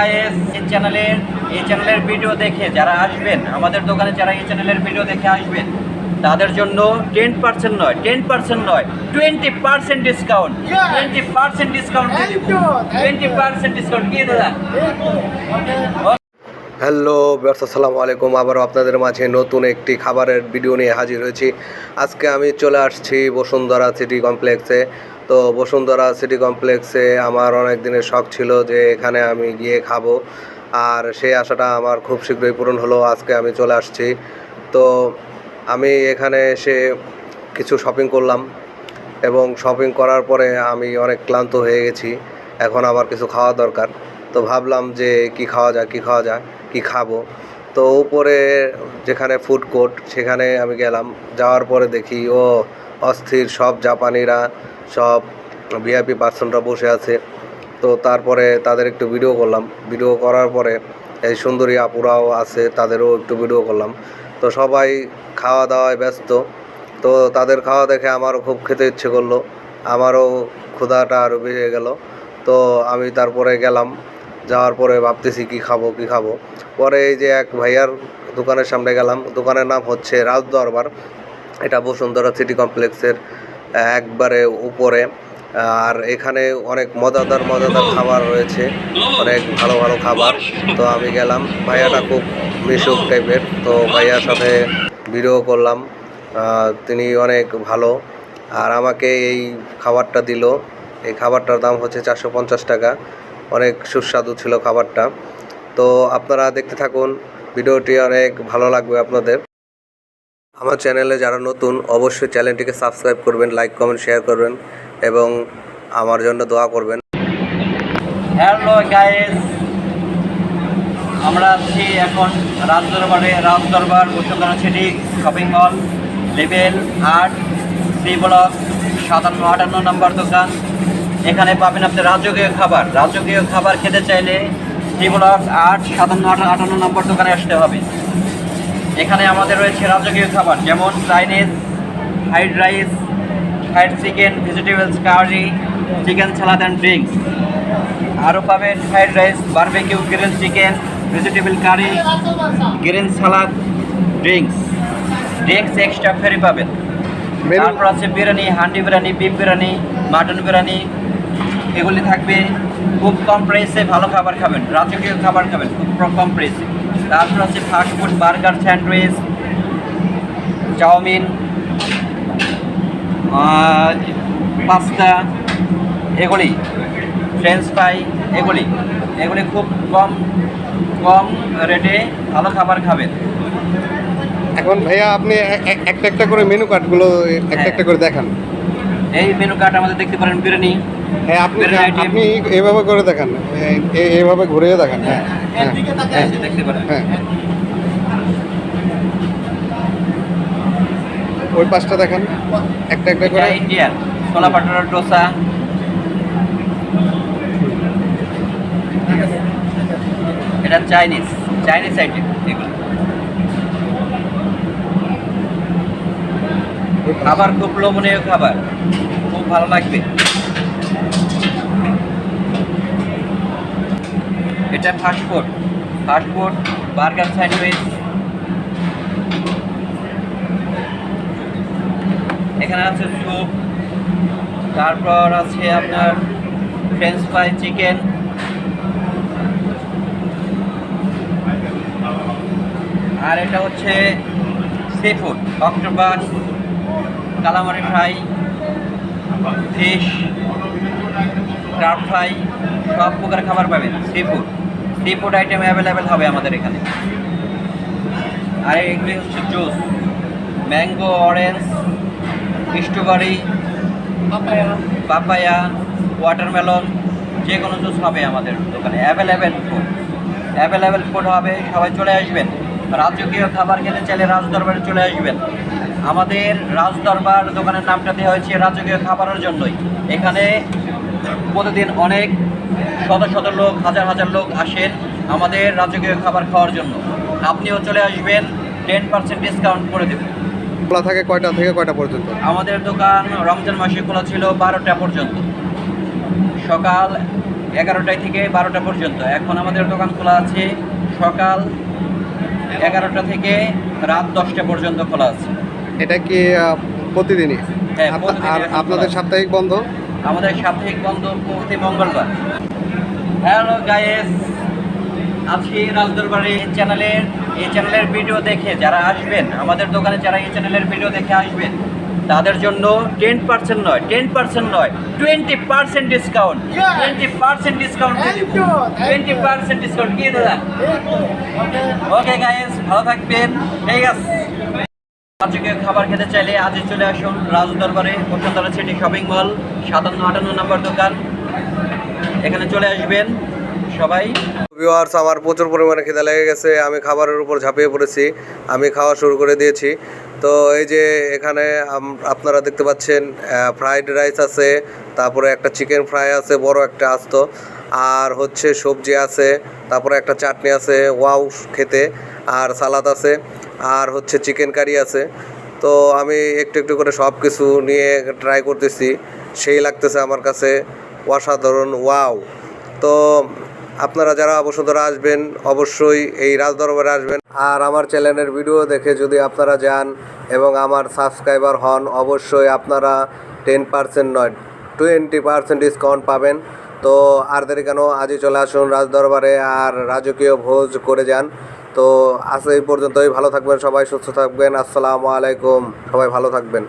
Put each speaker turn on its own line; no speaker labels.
Guys এই চ্যানেলের এই চ্যানেলের ভিডিও দেখে যারা আসবেন আমাদের দোকানে যারা এই চ্যানেলের ভিডিও দেখে আসবেন তাদের জন্য টেন পার্সেন্ট নয় টেন পার্সেন্ট নয় twenty percent discount twenty percent discount twenty percent discount কি দাদা।
হ্যালো ব্যবসা আসসালামু আলাইকুম। আবারও আপনাদের মাঝে নতুন একটি খাবারের ভিডিও নিয়ে হাজির হয়েছি। আজকে আমি চলে আসছি বসুন্ধরা সিটি কমপ্লেক্সে। তো বসুন্ধরা সিটি কমপ্লেক্সে আমার অনেক দিনের শখ ছিল যে এখানে আমি গিয়ে খাব। আর সেই আশাটা আমার খুব শীঘ্রই পূরণ হলো, আজকে আমি চলে আসছি। তো আমি এখানে এসে কিছু শপিং করলাম এবং শপিং করার পরে আমি অনেক ক্লান্ত হয়ে গেছি। এখন আমার কিছু খাওয়া দরকার। তো ভাবলাম যে কি খাওয়া যায়, কি খাওয়া যায়, কি খাব। তো উপরে যেখানে ফুড কোর্ট সেখানে আমি গেলাম। যাওয়ার পরে দেখি, ও অস্থির, সব জাপানিরা, সব ভিআইপি পার্সনরা বসে আছে। তো তারপরে তাদের একটু ভিডিও করলাম। ভিডিও করার পরে এই সুন্দরী আপুরাও আছে, তাদেরও একটু ভিডিও করলাম। তো সবাই খাওয়া দাওয়ায় ব্যস্ত। তো তাদের খাওয়া দেখে আমারও খুব খেতে ইচ্ছে করল। আমারও ক্ষুধাটা আরও বেড়ে গেল। তো আমি তারপরে গেলাম। যাওয়ার পরে ভাবতেছি কি খাব কি খাব। পরে এই যে এক ভাইয়ার দোকানের সামনে গেলাম। দোকানের নাম হচ্ছে রাজ দরবার এটা বসুন্ধরা সিটি কমপ্লেক্সের একবারে উপরে। আর এখানে অনেক মজাদার মজাদার খাবার রয়েছে, অনেক ভালো ভালো খাবার। তো আমি গেলাম, ভাইয়াটা খুব মিশুক টাইপের তো ভাইয়ার সাথে ভিডিও করলাম তিনি অনেক ভালো। আর আমাকে এই খাবারটা দিল, এই খাবারটার দাম হচ্ছে চারশো পঞ্চাশ টাকা। অনেক সুস্বাদু ছিল খাবারটা। তো আপনারা দেখতে থাকুন ভিডিওটি অনেক ভালো লাগবে আপনাদের। আমার চ্যানেলে যারা নতুন, অবশ্যই চ্যানেলটিকে সাবস্ক্রাইব করবেন লাইক কমেন্ট শেয়ার করবেন এবং আমার জন্য দোয়া করবেন।
হ্যালো গাইস আমরা আছি এখন রাজদরবারে, Rajdarbar Bashundhara city shopping mall level আট সি ব্লক সাতান্ন, আটান্ন নম্বর দোকান। এখানে পাবেন আপনি রাজকীয় খাবার। রাজকীয় খাবার খেতে চাইলে সি ব্লক আট সাতান্ন আটা- আটান্ন নম্বর দোকানে আসতে হবে। এখানে আমাদের রয়েছে রাজকীয় খাবার যেমন Chinese fried rice fried chicken vegetables curry chicken salad and drinks আরও পাবেন fried rice barbecue grill chicken vegetable curry green salad drinks drinks extra ফেরি পাবেন। তারপর আছে বিরিয়ানি হান্ডি বিরিয়ানি বিফ বিরিয়ানি মাটন বিরিয়ানি। এগুলি থাকবে খুব কম প্রাইসে ভালো খাবার খাবেন রাজকীয় খাবার খাবেন খুব কম প্রাইসে তারপর আছে fast food burger sandwich chow mein pasta এগুলি ফ্রেঞ্চ ফ্রাই এগুলি। এগুলি খুব কম কম রেটে ভালো খাবার খাবেন।
এখন ভাইয়া আপনি একটা একটা করে মেনু কার্ডগুলো একটা একটা করে দেখান।
এই মেনু কার্ড আমাদের দেখতে পারেন বিরিয়ানি।
হ্যাঁ আপনি এভাবে করে দেখান। এভাবে ঘুরে দেখান হ্যাঁ। হ্যাঁ হ্যাঁ।
এই দেখতে পারেন।
হ্যাঁ। ওই পাঁচটা দেখান। একটা একটা
এটা
করে।
ইন্ডিয়ান ছোলা পাটার ডোসা। এটা চাইনিজ চাইনিজ আইটেম এগুলো খাবার খুব লোভনীয় খাবার। খুব ভালো লাগবে। এটা ফাস্টফুড ফাস্টফুড বার্গার স্যান্ডউইচ এখানে আছে স্যুপ তারপর আছে আপনার ফ্রেঞ্চ ফ্রাই চিকেন আর এটা হচ্ছে seafood octopus calamari fry, fish crab fry, সব প্রকার খাবার পাবেন। Sea food sea food item available হবে আমাদের এখানে। আর এগুলি হচ্ছে juice mango orange strawberry papaya watermelon যে কোনো জুস হবে আমাদের দোকানে। অ্যাভেলেবেল ফুড অ্যাভেলেবেল ফুড হবে, সবাই চলে আসবেন। রাজকীয় খাবার খেতে চাইলে রাজদরবারে চলে আসবেন। আমাদের রাজদরবার দোকানের নামটা দেওয়া হয়েছে রাজকীয় খাবারের জন্যই। এখানে প্রতিদিন অনেক শত শত লোক হাজার হাজার লোক আসেন আমাদের রাজকীয় খাবার খাওয়ার জন্য। আপনিও চলে আসবেন টেন পার্সেন্ট ডিসকাউন্ট করে দেবেন।
খোলা থাকে কয়টা থেকে কয়টা পর্যন্ত?
আমাদের দোকান রমজান মাসে খোলা ছিল বারোটা পর্যন্ত। সকাল এগারোটায় থেকে বারোটা পর্যন্ত। এখন আমাদের দোকান খোলা আছে সকাল এগারোটা থেকে রাত দশটা পর্যন্ত খোলা আছে।
এটা কি প্রতিদিনই?
হ্যাঁ, প্রতিদিনই
আর আপনাদের সাপ্তাহিক বন্ধ?
আমাদের সাপ্তাহিক বন্ধ প্রতি মঙ্গলবার। হ্যালো গায়েস আজকে রাজদরবারে এই চ্যানেলের এই চ্যানেলের ভিডিও দেখে যারা আসবেন আমাদের দোকানে যারা এই চ্যানেলের ভিডিও দেখে আসবেন তাদের জন্য টেন পার্সেন্ট নয় টেন পার্সেন্ট নয় twenty percent discount twenty percent discount twenty percent discount কি দাদা ওকে গায়েস ভালো থাকবেন। ঠিক আছে। আজকে খাবার খেতে চাইলে আজই চলে আসুন রাজ দরবারে বসুন্ধরা সিটি শপিং মল, সাতান্ন আটান্ন নম্বর দোকান। এখানে চলে আসবেন সবাই।
ভিউয়ার্স আমার প্রচুর পরিমাণে খিদে লেগে গেছে, আমি খাবারের উপর ঝাঁপিয়ে পড়েছি, আমি খাওয়া শুরু করে দিয়েছি। তো এই যে এখানে আপনারা দেখতে পাচ্ছেন ফ্রাইড রাইস আছে, তারপরে একটা চিকেন ফ্রাই আছে, বড় একটা আস্ত, আর হচ্ছে সবজি আছে, তারপরে একটা চাটনি আছে, ওয়াও, খেতে। আর সালাদ আছে, আর হচ্ছে চিকেন কারি আছে। তো আমি একটু একটু করে সব কিছু নিয়ে ট্রাই করতেছি। সেই লাগতেছে আমার কাছে অসাধারণ ওয়াও তো আপনারা যারা বসুন্ধরা আসবেন, অবশ্যই এই রাজদরবারে আসবেন। আর আমার চ্যানেলের ভিডিও দেখে যদি আপনারা যান এবং আমার সাবস্ক্রাইবার হন, অবশ্যই আপনারা টেন পার্সেন্ট নয় টোয়েন্টি পার্সেন্ট ডিসকাউন্ট পাবেন। তো আর দেরি কেন, আজই চলে আসুন রাজদরবারে আর রাজকীয় ভোজ করে যান। তো আজ এই পর্যন্তই ভালো থাকবেন সবাই সুস্থ থাকবেন আসসালামু আলাইকুম সবাই ভালো থাকবেন।